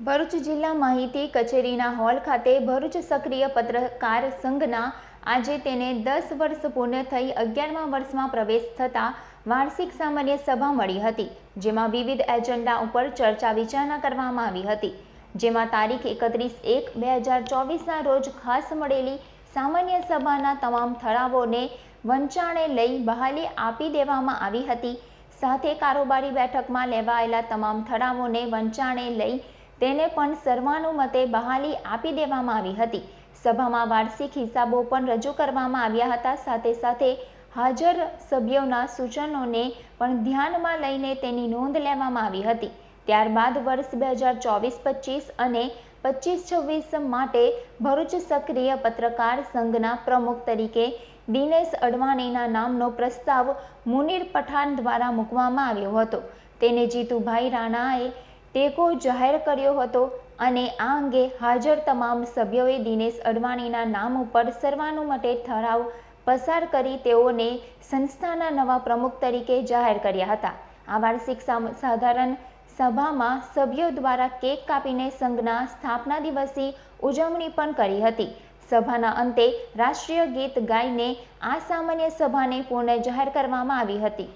ભરૂચ જિલ્લા માહિતી કચેરીના હોલ ખાતે ભરૂચ સક્રિય પત્રકાર સંઘના આજે તેને દસ વર્ષ પૂર્ણ થઈ અગિયારમા વર્ષમાં પ્રવેશ થતાં વાર્ષિક સામાન્ય સભા મળી હતી, જેમાં વિવિધ એજન્ડા ઉપર ચર્ચા વિચારણા કરવામાં આવી હતી. જેમાં તારીખ એકત્રીસ એક બે હજાર ચોવીસના રોજ ખાસ મળેલી સામાન્ય સભાના તમામ ઠરાવોને વંચાણે લઈ બહાલી આપી દેવામાં આવી હતી. સાથે કારોબારી બેઠકમાં લેવાયેલા તમામ ઠરાવોને વંચાણે લઈ તેને પણ સર્વાનુમતે બહાલી આપી દેવામાં આવી હતી. સભામાં વાર્ષિક હિસાબો પણ રજૂ કરવામાં આવ્યા હતા. સાથે સાથે હાજર સભ્યોના સૂચનોને પણ ધ્યાનમાં લઈને તેની નોંધ લેવામાં આવી હતી. ત્યારબાદ વર્ષ બે હજાર ચોવીસ પચીસ અને પચીસ છવ્વીસ માટે ભરૂચ સક્રિય પત્રકાર સંઘના પ્રમુખ તરીકે દિનેશ અડવાણીના નામનો પ્રસ્તાવ મુનીર પઠાણ દ્વારા મૂકવામાં આવ્યો હતો. તેને જીતુભાઈ રાણાએ ટેકો જાહેર કર્યો હતો અને આ અંગે હાજર તમામ સભ્યોએ દિનેશ અડવાણીના નામ ઉપર સર્વાનુમતે ઠરાવ પસાર કરી તેઓને સંસ્થાના નવા પ્રમુખ તરીકે જાહેર કર્યા હતા. આ વાર્ષિક સાધારણ સભામાં સભ્યો દ્વારા કેક કાપીને સંઘના સ્થાપના દિવસની ઉજવણી પણ કરી હતી. સભાના અંતે રાષ્ટ્રીય ગીત ગાઈને આ સામાન્ય સભાને પૂર્ણ જાહેર કરવામાં આવી હતી.